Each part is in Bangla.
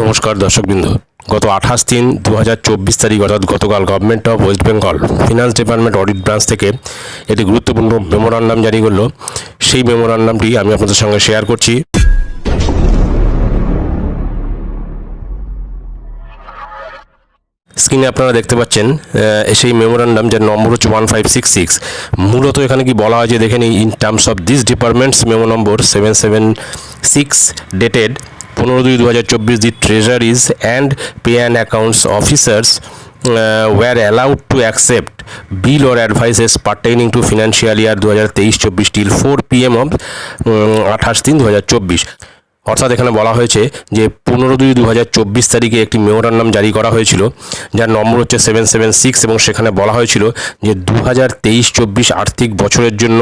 নমস্কার দর্শকবৃন্দ। গত আঠাশ তিন দু তারিখ অর্থাৎ গতকাল government of West Bengal finance department audit branch থেকে একটি গুরুত্বপূর্ণ মেমোরান্ডাম জারি করল। সেই মেমোরান্ডামটি আমি আপনাদের সঙ্গে শেয়ার করছি। স্ক্রিনে আপনারা দেখতে পাচ্ছেন সেই মেমোরান্ডাম যার নম্বর হচ্ছে ওয়ান ফাইভ সিক্স সিক্স মূলত এখানে কি বলা হয়েছে দেখে নিই in terms of this departments memo number seven seven six dated পনেরো দুই দু হাজার চব্বিশ the treasuries and pay and accounts officers were allowed to accept bill or advices pertaining to financial year দু হাজার তেইশ চব্বিশ till four P M of আঠাশ তিন দু হাজার চব্বিশ অর্থাৎ এখানে বলা হয়েছে যে পনেরো দুই দু তারিখে একটি মেমোরান্ডাম জারি করা হয়েছিল, যার নম্বর হচ্ছে সেভেন সেভেন সিক্স এবং সেখানে বলা হয়েছিল যে দু হাজার তেইশ চব্বিশ আর্থিক বছরের জন্য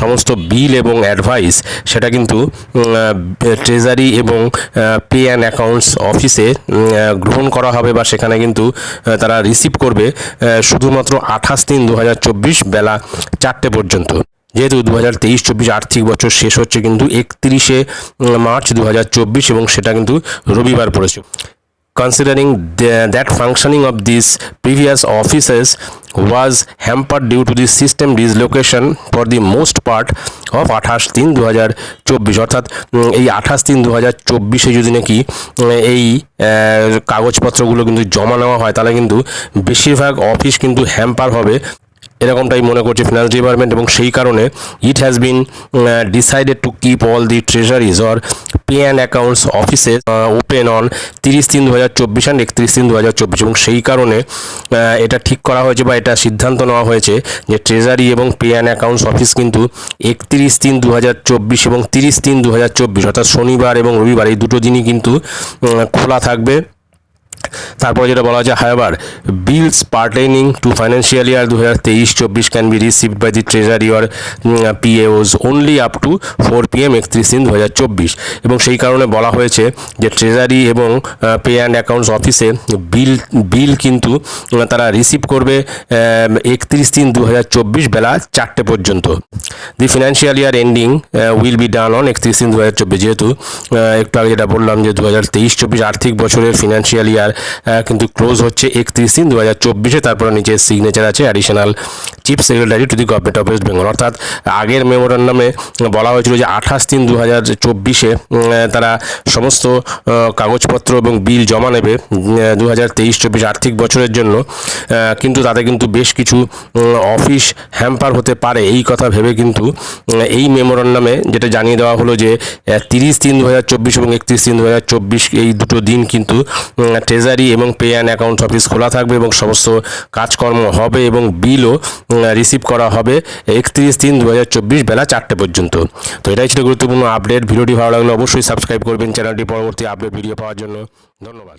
সমস্ত বিল এবং অ্যাডভাইস সেটা কিন্তু ট্রেজারি এবং পে অ্যান্ড অ্যাকাউন্টস অফিসে গ্রহণ করা হবে বা সেখানে কিন্তু তারা রিসিভ করবে শুধুমাত্র আঠাশ তিন দু বেলা চারটে পর্যন্ত। যেহেতু দু হাজার তেইশ, চব্বিশ আর্থিক বছর শেষ হচ্ছে, কিন্তু একত্রিশে মার্চ দু হাজার চব্বিশ এবং সেটা কিন্তু রবিবার পড়েছে। Considering that functioning of this previous offices was hamper due to to system dislocation for the most part of আঠাশ তিন দু হাজার চব্বিশ। অর্থাৎ এই আঠাশ তিন দু হাজার চব্বিশে যদি নাকি এই কাগজপত্রগুলো কিন্তু জমা নেওয়া হয়, তাহলে কিন্তু বেশিরভাগ অফিস কিন্তু হ্যাম্পার হবে এরকমটাই মনে করছে ফিনান্স ডিপার্টমেন্ট এবং সেই কারণে it has been decided to keep all the treasuries or pay and accounts অফিসে ওপেন অন তিরিশ তিন দু হাজার চব্বিশ অ্যান্ড একত্রিশ তিন দু হাজার চব্বিশ এবং সেই কারণে এটা ঠিক করা হয়েছে বা এটা সিদ্ধান্ত নেওয়া হয়েছে যে ট্রেজারি এবং পে অ্যান্ড অ্যাকাউন্টস অফিস কিন্তু একত্রিশ তিন দু হাজার চব্বিশ এবং তিরিশ তিন দু হাজার চব্বিশ অর্থাৎ শনিবার এবং রবিবার এই দুটো দিনই কিন্তু খোলা থাকবে। তারপরে যেটা বলা হচ্ছে however bills pertaining to financial year দু হাজার তেইশ চব্বিশ can be received by the treasury or PAOs only up to four P M একত্রিশ দিন দু হাজার চব্বিশ। এবং সেই কারণে বলা হয়েছে যে ট্রেজারি এবং পে অ্যান্ড অ্যাকাউন্টস অফিসে বিল বিল কিন্তু তারা রিসিভ করবে একত্রিশ তিন দু হাজার চব্বিশ বেলা চারটে পর্যন্ত। The financial year ending will be done on একত্রিশ তিন দু হাজার চব্বিশ। যেহেতু একটু আগে যেটা বললাম যে দু হাজার তেইশ চব্বিশ আর্থিক বছরের ফিনান্সিয়াল ইয়ার কিন্তু ক্লোজ হচ্ছে একত্রিশ তিন দু হাজার চব্বিশে। তারপরে নিচে সিগনেচার আছে additional chief secretary to the government of West Bengal অর্থাৎ আগের মেমোরান্ডামে বলা হয়েছিল যে আঠাশ তিন দু হাজার চব্বিশে তারা সমস্ত কাগজপত্র এবং বিল জমা নেবে দু হাজার তেইশ চব্বিশ আর্থিক বছরের জন্য। কিন্তু তাতে কিন্তু বেশ কিছু অফিস হ্যাম্পার হতে পারে এই কথা ভেবে কিন্তু এই মেমোরান্ডামে যেটা জানিয়ে দেওয়া হলো যে তিরিশ তিন দু হাজার চব্বিশ এবং একত্রিশ তিন দু হাজার চব্বিশ এই দুটো দিন কিন্তু ট্রেজারি এবং পে অ্যান্ড অ্যাকাউন্ট অফিস খোলা থাকবে এবং সমস্ত কাজকর্ম হবে এবং বিলও রিসিভ করা হবে একত্রিশ তিন দু বেলা চারটে পর্যন্ত। তো এটাই ছিল গুরুত্বপূর্ণ আপডেট ভিডিওটি ভালো লাগলে অবশ্যই সাবস্ক্রাইব করবেন। চ্যানেলটি পরবর্তী আপডেট ভিডিও পাওয়ার জন্য ধন্যবাদ।